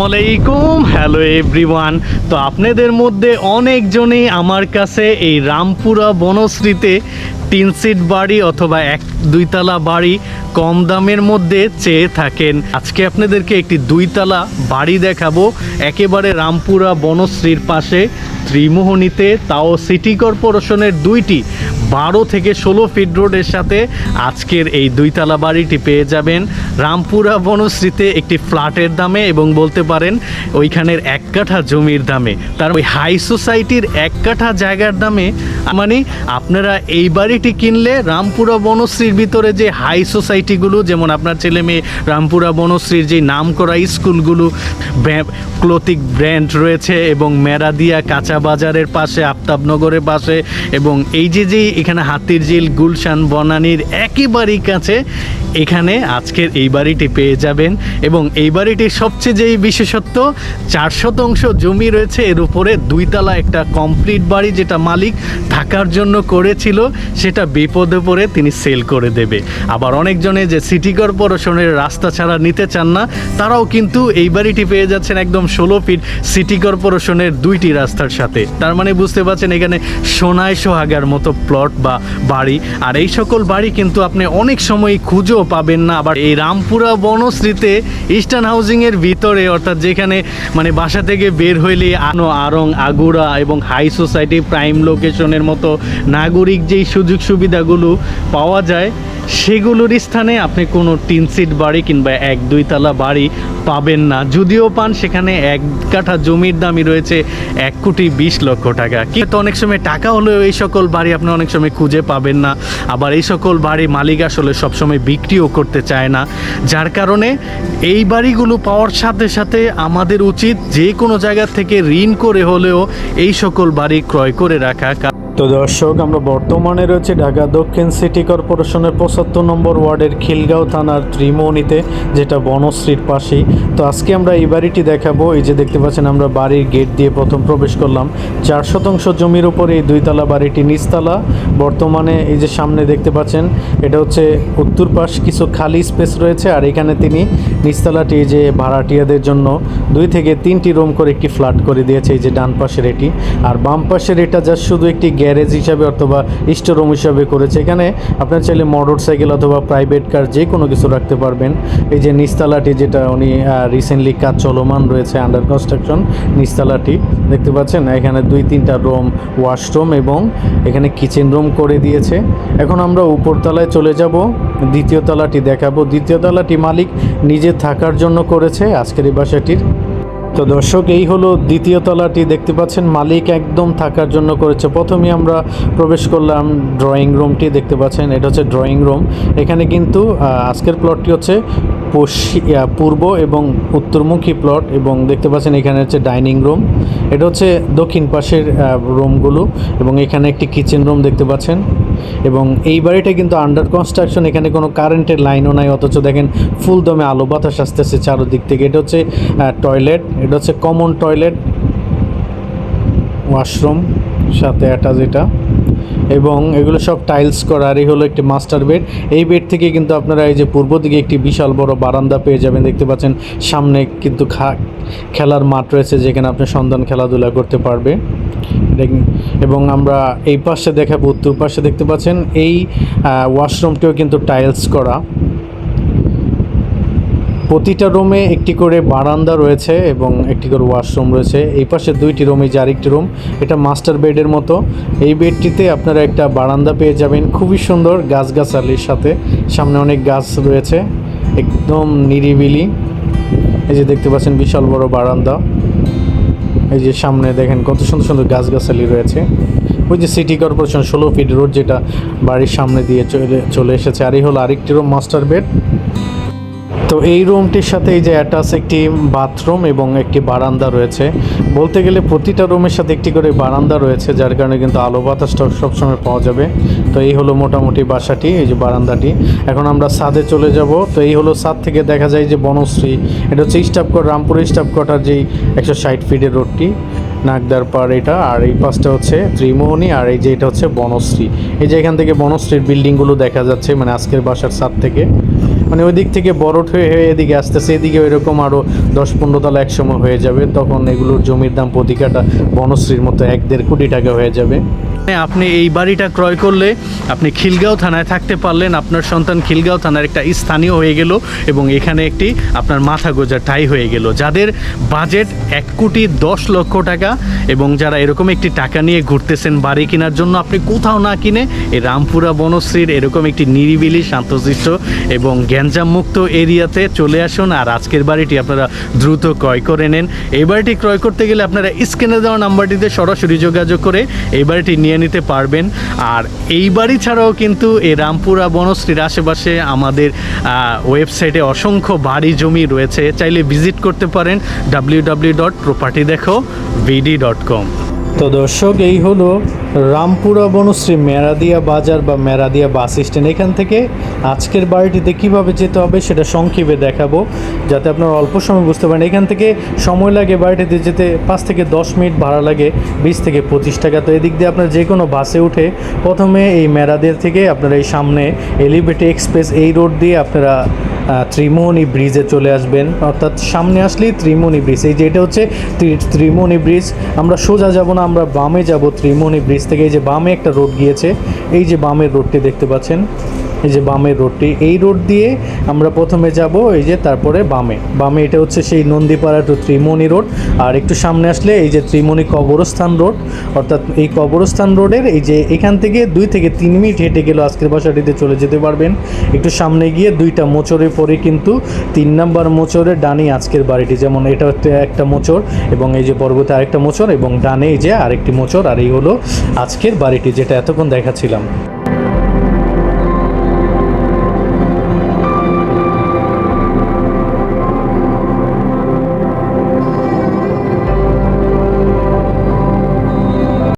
আসসালামাইকুম hello everyone তো আপনাদের মধ্যে অনেকজনেই আমার কাছে এই রামপুরা বনশ্রীতে তিন সিট বাড়ি অথবা এক দুইতলা বাড়ি কম দামের মধ্যে চেয়ে থাকেন। আজকে আপনাদেরকে একটি দুইতলা বাড়ি দেখাবো। একেবারে রামপুরা বনশ্রীর পাশে ত্রিমোহনীতে তাও সিটি কর্পোরেশনের দুইটি বারো থেকে ষোলো ফিট রোডের সাথে আজকের এই দুইতলা বাড়িটি পেয়ে যাবেন। রামপুরা বনশ্রীতে একটি ফ্ল্যাটের দামে এবং বলতে পারেন ওইখানের এক কাঠা জমির দামে। তার ওই হাই সোসাইটির এক কাঠা জায়গার দামে। মানে আপনারা এই বাড়িটি কিনলে রামপুরা বনশ্রীর ভিতরে যে হাই সোসাইটিগুলো যেমন আপনার ছেলে মেয়ে রামপুরা বনশ্রীর যে নাম করা স্কুলগুলো ক্লোথিক ব্র্যান্ড রয়েছে এবং মেরাদিয়া কাঁচা বাজারের পাশে, আফতাবনগরের পাশে এবং এই যে যে এখানে হাতির ঝিল গুলশান বনানীর একেবারেই কাছে। এখানে আজকের এই বাড়িটি পেয়ে যাবেন এবং এই বাড়িটির সবচেয়ে যেই বিশেষত্ব, চার শতাংশ জমি রয়েছে, এর উপরে দুইতলা একটা কমপ্লিট বাড়ি যেটা মালিক থাকার জন্য করেছিল, সেটা বিপদে পড়ে তিনি সেল করে দেবে। আবার অনেকজনে যে সিটি কর্পোরেশনের রাস্তা ছাড়া নিতে চান না, তারাও কিন্তু এই বাড়িটি পেয়ে যাচ্ছেন একদম ষোলো ফিট সিটি কর্পোরেশনের দুইটি রাস্তার সাথে। তার মানে বুঝতে পারছেন এখানে সোনায় সোহাগার মতো প্লট বা বাড়ি। আর এই সকল বাড়ি কিন্তু আপনি অনেক সময় খুঁজেও পাবেন না। আবার এই রামপুরা বনশ্রীতে ইস্টার্ন হাউজিংয়ের ভিতরে, অর্থাৎ যেখানে মানে বাসা থেকে বের হইলে আনো আরং আগুড়া এবং হাই সোসাইটি প্রাইম লোকেশনের মতো নাগরিক যেই সুযোগ সুবিধাগুলো পাওয়া যায়, সেগুলোর স্থানে আপনি কোনো তিন সিট বাড়ি কিংবা এক দুই তালা বাড়ি পাবেন না। যদিও পান, সেখানে এক কাঠা জমির দামই রয়েছে এক কোটি বিশ লক্ষ টাকা। কিন্তু অনেক সময় টাকা হলেও এই সকল বাড়ি আপনি অনেক সময় খুঁজে পাবেন না। আবার এই সকল বাড়ি মালিক আসলে সবসময় বিক্রিও করতে চায় না। যার কারণে এই বাড়িগুলো পাওয়ার সাথে সাথে আমাদের উচিত যে কোনো জায়গা থেকে ঋণ করে হলেও এই সকল বাড়ি ক্রয় করে রাখা। তো দর্শক, আমরা বর্তমানে রয়েছে ঢাকা দক্ষিণ সিটি কর্পোরেশনের পঁচাত্তর নম্বর ওয়ার্ডের খিলগাঁও থানার ত্রিমোহনীতে যেটা বনশ্রীর পাশেই। তো আজকে আমরা এই বাড়িটি দেখাবো। এই যে দেখতে পাচ্ছেন, আমরা বাড়ির গেট দিয়ে প্রথম প্রবেশ করলাম। চার শতাংশ জমির উপরে এই দুইতলা বাড়িটি নিচতলা। বর্তমানে এই যে সামনে দেখতে পাচ্ছেন, এটা হচ্ছে উত্তর পাশ, কিছু খালি স্পেস রয়েছে। আর এখানে তিনি নিচতলাটি যে ভাড়াটিয়াদের জন্য দুই থেকে তিনটি রুম করে একটি ফ্ল্যাট করে দিয়েছে, এই যে ডান পাশের এটি। আর বাম পাশের এটা যা শুধু একটি গ্যারেজ হিসাবে অথবা স্টোর রুম হিসাবে করেছে। এখানে আপনার চাইলে মোটর সাইকেল অথবা প্রাইভেট কার যে কোনো কিছু রাখতে পারবেন। এই যে নিচতলাটি যেটা উনি রিসেন্টলি কাজ চলমান রয়েছে আন্ডার কনস্ট্রাকশন নিচতলাটি দেখতে পাচ্ছেন, এখানে দুই তিনটা রুম ওয়াশরুম এবং এখানে কিচেন রুম করে দিয়েছে। এখন আমরা উপরতলায় চলে যাব, দ্বিতীয় তলাটি দেখাবো। দ্বিতীয় তলাটি মালিক নিজে থাকার জন্য করেছে। আজকের এই বাসাটির তো দর্শক, এই হলো দ্বিতীয় তলাটি। দেখতে পাচ্ছেন মালিক একদম থাকার জন্য করেছে। প্রথমে আমরা প্রবেশ করলাম ড্রয়িং রুমটি দেখতে পাচ্ছেন এটা হচ্ছে ড্রয়িং রুম এখানে কিন্তু আজকের প্লটটি হচ্ছে পূর্ব এবং উত্তরমুখী প্লট এবং দেখতে পাচ্ছেন এখানে হচ্ছে ডাইনিং রুম এটা হচ্ছে দক্ষিণ পাশের রুমগুলো এবং এখানে একটি কিচেন রুম দেখতে পাচ্ছেন। এবং এই বাড়িটা কিন্তু আন্ডার কনস্ট্রাকশন এখানে কোনো কারেন্টের লাইনও নাই, অথচ দেখেন ফুল দমে আলো বাতাস আসতেছে চারোদিক থেকে। এটা হচ্ছে টয়লেট এটা হচ্ছে কমন টয়লেট ওয়াশরুম সাথে অ্যাটাচ এটা। এবং এগুলো সব টাইলস করা, আর এই হলো একটি মাস্টার বেড এই বেড থেকে কিন্তু আপনারা এই যে পূর্ব দিকে একটি বিশাল বড় বারান্দা পেয়ে যাবেন। দেখতে পাচ্ছেন সামনে কিন্তু খা, খেলার মাঠ রয়েছে যেখানে আপনি সন্ধান খেলাধুলা করতে পারবে। এবং আমরা এই পাশে দেখাবো, উত্তর পাশে দেখতে পাচ্ছেন এই ওয়াশরুমটিও কিন্তু টাইলস করা। প্রতিটা রুমে একটি করে বারান্দা রয়েছে এবং একটি করে ওয়াশরুম রয়েছে। এই পাশে দুইটি রুমে যে আরেকটি রুম, এটা মাস্টার বেডের মতো। এই বেডটিতে আপনারা একটা বারান্দা পেয়ে যাবেন। খুবই সুন্দর গাছগাছালির সাথে। সামনে অনেক গাছ রয়েছে, একদম নিরিবিলি। এই যে দেখতে পাচ্ছেন বিশাল বড় বারান্দা। এই যে সামনে দেখেন কত সুন্দর সুন্দর গাছগাছালি রয়েছে। ওই যে সিটি কর্পোরেশন, ষোলো ফিট রোড যেটা বাড়ির সামনে দিয়ে চলে চলে এসেছে। আর এই হলো আরেকটি রুম, মাস্টার বেড। তো এই রুমটির সাথে এই যে অ্যাটাচ একটি বাথরুম এবং একটি বারান্দা রয়েছে। বলতে গেলে প্রতিটা রুমের সাথে একটি করে বারান্দা রয়েছে, যার কারণে কিন্তু আলো বাতাসটা সবসময় পাওয়া যাবে। তো এই হলো মোটামুটি বাসাটি, এই যে বারান্দাটি। এখন আমরা ছাদে চলে যাব। তো এই হলো ছাদ থেকে দেখা যায় যে বনশ্রী। এটা হচ্ছে স্টাফকট রামপুর স্টাফকটার যেই একশো ষাট ফিটের রোডটি নাগদার পার এটা। আর এই পাশটা হচ্ছে ত্রিমোহনী, আর এই যে এটা হচ্ছে বনশ্রী। এই যে এখান থেকে বনশ্রীর বিল্ডিংগুলো দেখা যাচ্ছে মানে আজকের বাসার ছাদ থেকে। মানে ওই দিক থেকে বড় হয়ে হয়ে এদিকে আসতেছে, এদিকে এরকম আরও দশ পনেরো তলা একসময় হয়ে যাবে, তখন এগুলোর জমির দাম প্রতি কাটা বনশ্রীর মতো এক দেড় কোটি টাকা হয়ে যাবে। আপনি এই বাড়িটা ক্রয় করলে আপনি খিলগাঁও থানায় থাকতে পারলেন। আপনার সন্তান খিলগাঁও থানার একটা স্থানীয় হয়ে গেল এবং এখানে একটি আপনার মাথা গোজা ঠাই হয়ে গেল, যাদের বাজেট এক কোটি দশ লক্ষ টাকা এবং যারা এরকম একটি টাকা নিয়ে ঘুরতেছেন বাড়ি কেনার জন্য আপনি কোথাও না কিনে এই রামপুরা বনশ্রীর এরকম একটি নিরিবিলি, শান্তশিষ্ট এবং গ্যাঞ্জাম মুক্ত এরিয়াতে চলে আসুন আর আজকের বাড়িটি আপনারা দ্রুত ক্রয় করে নেন। এই বাড়িটি ক্রয় করতে গেলে আপনারা স্ক্রিনে দেওয়া নাম্বারটিতে সরাসরি যোগাযোগ করে এই বাড়িটি নিয়ে নিতে পারবেন। আর এই বাড়ি ছাড়াও কিন্তু এই রামপুরা বনশ্রীর আশেপাশে আমাদের ওয়েবসাইটে অসংখ্য বাড়ি, জমি রয়েছে। চাইলে ভিজিট করতে পারেন ডাব্লিউ ডাব্লিউ ডট প্রপার্টি দেখো, ভিডি ডট কম। তো দর্শক, এই হলো রামপুরা বনশ্রী মেরাদিয়া বাজার বা মেরাদিয়া বাস স্ট্যান্ড, এখান থেকে আজকের বাড়িটিতে কীভাবে যেতে হবে সেটা সংক্ষেপে দেখাবো, যাতে আপনারা অল্প সময় বুঝতে পারেন। এখান থেকে সময় লাগে বাড়িটিতে যেতে, পাঁচ থেকে দশ মিনিট ভাড়া লাগে, বিশ থেকে পঁচিশ টাকা। তো এদিক দিয়ে আপনার যে কোনো বাসে উঠে প্রথমে এই মেরাদিয়া থেকে আপনারা এই সামনে এলিভেটে এক্সপ্রেস এই রোড দিয়ে আপনারা ত্রিমোহনী ব্রিজে চলে আসবেন। অর্থাৎ সামনে আসলেই ত্রিমোহনী ব্রিজ। এই যে এটা হচ্ছে ত্রি- ত্রিমোহনী ব্রিজ। আমরা সোজা যাব না, আমরা বামে যাব ত্রিমোহনী ব্রিজ থেকে এই যে বামে একটা রোড গিয়েছে এই যে বামের রোডটি দেখতে পাচ্ছেন। এই যে বামের রোডটি, এই রোড দিয়ে আমরা প্রথমে যাব এই যে তারপরে বামে। বামে এটা হচ্ছে সেই নন্দীপাড়া টু ত্রিমণি রোড, আর একটু সামনে আসলে এই যে ত্রিমণি কবরস্থান রোড, অর্থাৎ এই কবরস্থান রোডের এই যে এখান থেকে দুই থেকে তিন মিনিট হেঁটে গেলে আজকের বাসাটিতে চলে যেতে পারবেন। একটু সামনে গিয়ে দুইটা মোচরে পরে কিন্তু তিন নাম্বার মোচরের ডানে আজকের বাড়িটি, যেমন এটা হচ্ছে একটা মোচর এবং এই যে পর্বতে আরেকটা মোচর এবং ডানে এই যে আরেকটি মোচর আর এই হলো আজকের বাড়িটি যেটা এতক্ষণ দেখাচ্ছিলাম।